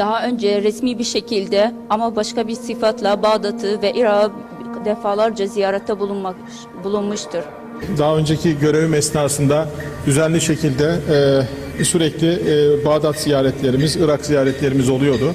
Daha önce resmi bir şekilde ama başka bir sıfatla Bağdat'ı ve Irak'ı defalarca ziyarette bulunmak, bulunmuştur. Daha önceki görevim esnasında düzenli şekilde e, sürekli e, Bağdat ziyaretlerimiz, Irak ziyaretlerimiz oluyordu.